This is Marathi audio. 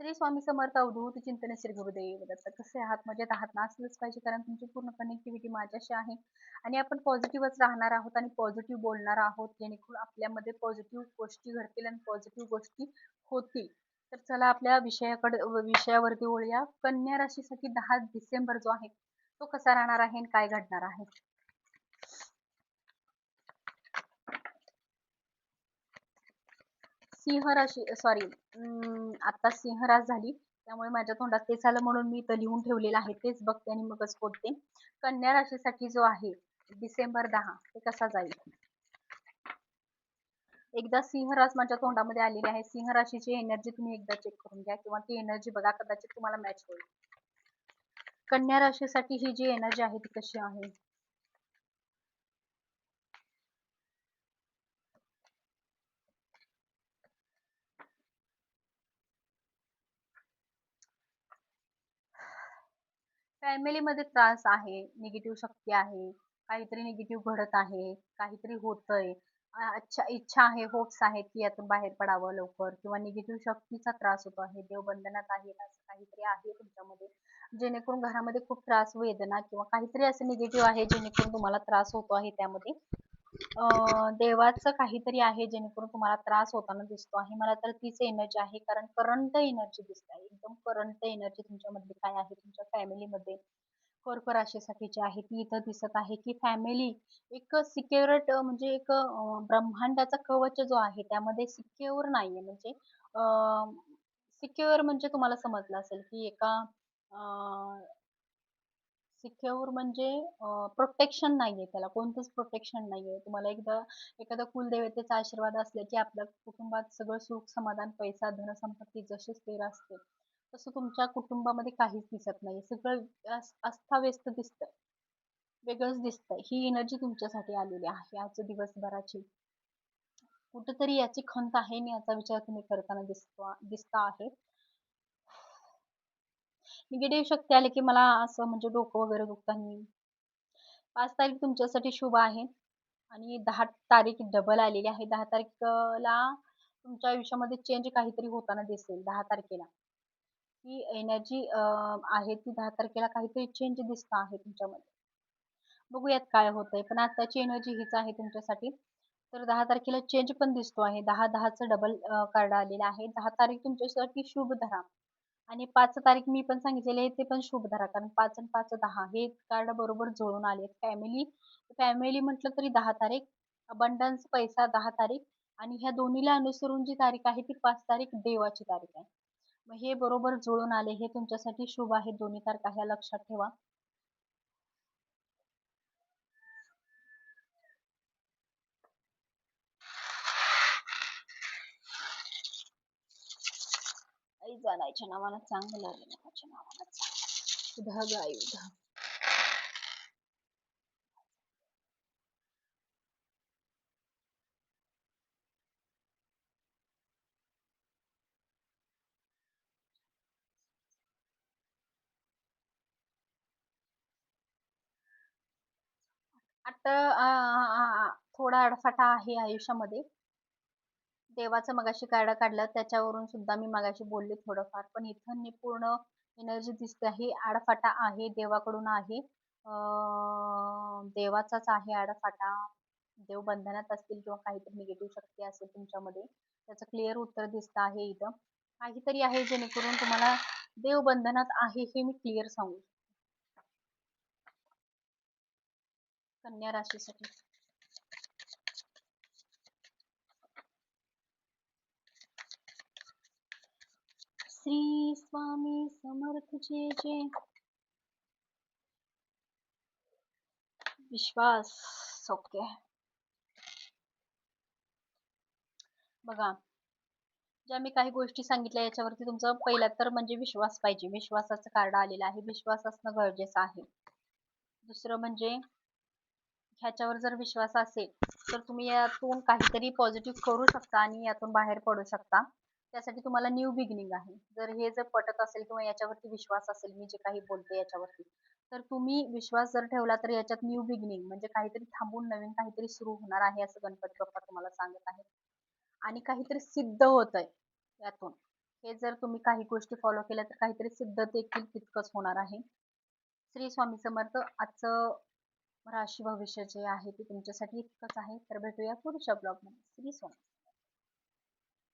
श्री स्वामी समर्थ अवधूत चिंतन श्री गुरुदेव दत्त कसे आहात? मजेत आहात ना? असलंच पाहिजे कारण तुमची पूर्ण कनेक्टिव्हिटी माझ्याशी आहे. आणि आपण पॉझिटिव्हच राहणार आहोत आणि पॉझिटिव्ह बोलणार आहोत जेणेकरून आपल्यामध्ये पॉझिटिव्ह गोष्टी घडतील आणि पॉझिटिव्ह गोष्टी होतील. तर चला आपल्या विषयाकडे विषयावरती वळूया. कन्या राशीसाठी दहा डिसेंबर जो आहे तो कसा राहणार आहे आणि काय घडणार आहे? सिंह राशी सॉरी आता सिंहराज झाली. त्यामुळे माझ्या तोंडात तेच आलं म्हणून मी इथं लिहून ठेवलेलं आहे. तेच बघते आणि मगच बोलते. कन्या राशीसाठी जो आहे डिसेंबर दहा ते कसा जाईल? एकदा सिंहराज माझ्या तोंडामध्ये आलेली आहे. सिंह राशीची एनर्जी तुम्ही एकदा चेक करून घ्या किंवा ती एनर्जी बघा कदाचित तुम्हाला मॅच होईल. कन्या राशीसाठी ही जी एनर्जी आहे ती कशी आहे? फॅमिलीमध्ये त्रास आहे निगेटिव्ह शक्ती आहे काहीतरी निगेटिव्ह घडत आहे काहीतरी होतंय. अच्छा इच्छा आहे होप्स आहेत की यातून बाहेर पडावं लवकर किंवा निगेटिव्ह शक्तीचा त्रास होतो आहे देवबंधनात आहे असं काहीतरी आहे तुमच्यामध्ये जेणेकरून घरामध्ये खूप त्रास वेदना किंवा काहीतरी असं निगेटिव्ह आहे जेणेकरून तुम्हाला त्रास होतो आहे त्यामध्ये. देवाचं काहीतरी आहे जेणेकरून तुम्हाला त्रास होताना दिसतो आहे. मला तर तीच एनर्जी आहे कारण करंट एनर्जी दिसत आहे. एकदम करंट एनर्जी तुमच्यामध्ये काय आहे? तुमच्या फॅमिलीमध्ये कर्क राशीसाठीची आहे ती इथं दिसत आहे की फॅमिली एक सिक्युरट म्हणजे एक ब्रह्मांडाचा कवच जो आहे त्यामध्ये सिक्युअर नाहीये. म्हणजे सिक्युअर म्हणजे तुम्हाला समजलं असेल की एका सिक्युअर म्हणजे प्रोटेक्शन नाहीये त्याला कोणतंच प्रोटेक्शन नाहीये. तुम्हाला एकदा एखादा कुलदेवतेचा आशीर्वाद असला की आपल्या कुटुंबात सगळं सुख समाधान पैसा धनसंपत्ती जशी स्थिर असते तसं तुमच्या कुटुंबामध्ये काहीच दिसत नाही सगळं अस्ताव्यस्त दिसतंय. वेगळंच दिसतंय. ही एनर्जी तुमच्यासाठी आलेली आहे आज दिवसभराची. कुठेतरी याची खंत आहे आणि याचा विचार तुम्ही करताना दिसतो दिसता आहे. निगेटिव्ह शक्ती आली की मला असं म्हणजे डोकं वगैरे दुखताना पाच तारीख तुमच्यासाठी शुभ आहे. आणि दहा तारीख डबल आलेली आहे. दहा तारखेला तुमच्या आयुष्यामध्ये चेंज काहीतरी होताना दिसेल दहा तारखेला. ही एनर्जी आहे ती दहा तारखेला काहीतरी चेंज दिसत आहे तुमच्यामध्ये. बघूयात काय होतंय. पण आताची एनर्जी हीच आहे तुमच्यासाठी. तर दहा तारखेला चेंज पण दिसतो आहे. दहा दहाचं डबल कार्ड आलेलं आहे. दहा तारीख तुमच्यासाठी शुभ धरा. आणि पाच तारीख मी पण सांगितलेले आहे ते पण शुभ धरा. कारण पाच आणि पाच दहा हे कार्ड बरोबर जुळून आले फॅमिली फॅमिली म्हटलं तरी दहा तारीख अबंडन्स पैसा दहा तारीख आणि ह्या दोन्हीला अनुसरून जी तारीख आहे ती पाच तारीख देवाची तारीख आहे. मग हे बरोबर जुळून आले हे तुमच्यासाठी शुभ आहे. दोन्ही तारखा ह्या लक्षात ठेवा. जाणायच्या नावानं चांगलं लागलं नावाच्या नावानं धग आयुध आता थोडा अडफाटा आहे आयुष्यामध्ये. देवाचं मगाशी कार्ड काढलं त्याच्यावरून सुद्धा मी मगाशी बोलले थोडंफार. पण इथं पूर्ण एनर्जी दिसते आहे आडफाटा आहे देवाकडून आहे. देवाचाच आहे आडफाटा. देव बंधनात असतील किंवा काहीतरी निगेटिव्ह शक्ती असेल तुमच्यामध्ये त्याचं क्लिअर उत्तर दिसतं आहे इथं. काहीतरी आहे जेणेकरून तुम्हाला देव बंधनात आहे हे मी क्लिअर सांगू कन्या राशीसाठी. श्री स्वामी समर्थ जे जे विश्वास ओके बघा ज्या मी काही गोष्टी सांगितल्या याच्यावरती तुमचा पहिला तर म्हणजे विश्वास पाहिजे. विश्वासाचं कार्ड आलेलं आहे. विश्वास असणं गरजेचं आहे. दुसरं म्हणजे ह्याच्यावर जर विश्वास असेल तर तुम्ही यातून काहीतरी पॉझिटिव्ह करू शकता आणि यातून बाहेर पडू शकता. त्यासाठी तुम्हाला न्यू बिगिनिंग आहे. जर हे जर पटत असेल किंवा याच्यावरती विश्वास असेल मी जे काही बोलते याच्यावरती तर तुम्ही विश्वास जर ठेवला तर याच्यात न्यू बिगिनिंग म्हणजे काहीतरी थांबून नवीन काहीतरी सुरू होणार आहे असं गणपती बाप्पा तुम्हाला सांगत आहे आणि काहीतरी सिद्ध होत आहे यातून. हे जर तुम्ही काही गोष्टी फॉलो केल्या तर काहीतरी सिद्ध देखील तितकंच होणार आहे. श्री स्वामी समर्थ आजचं राशी भविष्य जे आहे ते तुमच्यासाठी इतकंच आहे. तर भेटूया पुढच्या ब्लॉगमध्ये श्री स्वामी.